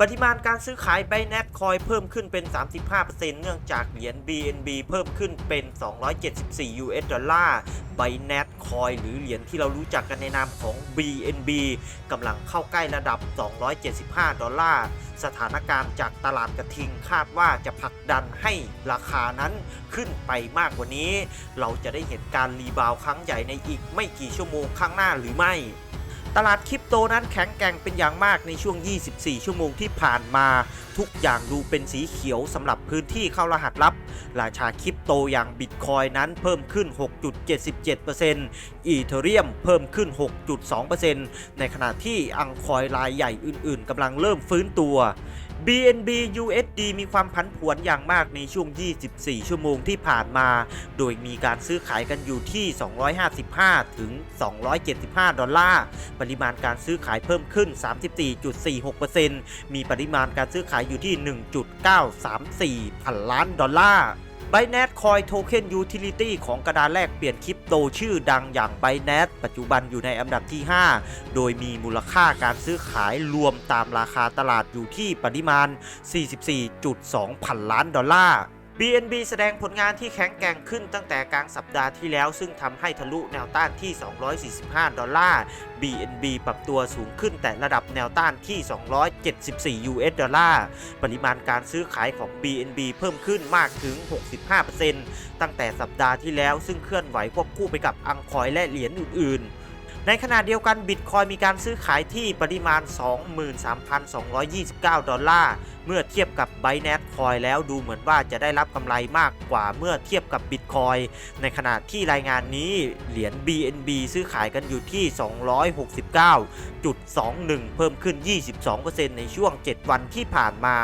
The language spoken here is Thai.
ปริมาณการซื้อขาย b บ n a t คอยเพิ่มขึ้นเป็น 35%เนื่องจากเหรียญ BNB เพิ่มขึ้นเป็น 274 US ดอลลาร์ b บ n a t คอยหรือเหรียญที่เรารู้จักกันในนามของ BNB กำลังเข้าใกล้ระดับ 275 ดอลลาร์สถานการณ์จากตลาดกระทิงคาดว่าจะผลักดันให้ราคานั้นขึ้นไปมากกว่านี้ เราจะได้เห็นการรีบาวครั้งใหญ่ในอีกไม่กี่ชั่วโมงข้างหน้าหรือไม่ ตลาดคริปโตนั้นแข็งแกร่งเป็นอย่างมากในช่วง 24 ชั่วโมงที่ผ่านมา ทุกอย่างดูเป็นสีเขียวสำหรับพื้นที่เข้ารหัสลับ ราชาคริปโตอย่างบิตคอยนั้นเพิ่มขึ้น 6.77%อีเทเรียมเพิ่มขึ้น 6.2%ในขณะที่อังคอยรายใหญ่อื่นๆกำลังเริ่มฟื้นตัว BNB USD มีความผันผวนอย่างมากในช่วง 24 ชั่วโมงที่ผ่านมา โดยมีการซื้อขายกันอยู่ที่ 255 ถึง 275 ดอลลาร์ ปริมาณการซื้อขายเพิ่มขึ้น 34.46%มีปริมาณการซื้อขายอยู่ที่ 1.934 พันล้านดอลลาร์ Binance Coin Token Utility ของกระดานแลกเปลี่ยนคริปโตชื่อดังอย่าง Binance ปัจจุบันอยู่ในอันดับที่ 5 โดยมีมูลค่าการซื้อขายรวมตามราคาตลาดอยู่ที่ปริมาณ 44.2 พันล้านดอลลาร์ BNB แสดงผลงานที่แข็งแกร่งขึ้นตั้งแต่กลางสัปดาห์ที่แล้ว ซึ่งทำให้ทะลุแนวต้านที่ 245 ดอลลาร์ BNB ปรับตัวสูงขึ้นแต่ระดับแนวต้านที่ 274 US ดอลลาร์ ปริมาณการซื้อขายของ BNB เพิ่มขึ้นมากถึง 65%ตั้งแต่สัปดาห์ที่แล้ว ซึ่งเคลื่อนไหวควบคู่ไปกับอังคอยและเหรียญอื่นๆ ในขณะเดียวกันบิตคอยมีการซื้อขายที่ปริมาณ 23,229 ดอลลาร์ เมื่อเทียบกับ Binance Coin แล้วดูเหมือนว่าจะได้รับกำไรมากกว่าเมื่อเทียบกับ Bitcoin ในขณะที่รายงานนี้เหรียญ BNB ซื้อขายกันอยู่ที่ 269.21 เพิ่มขึ้น 22%ในช่วง 7 วันที่ผ่านมา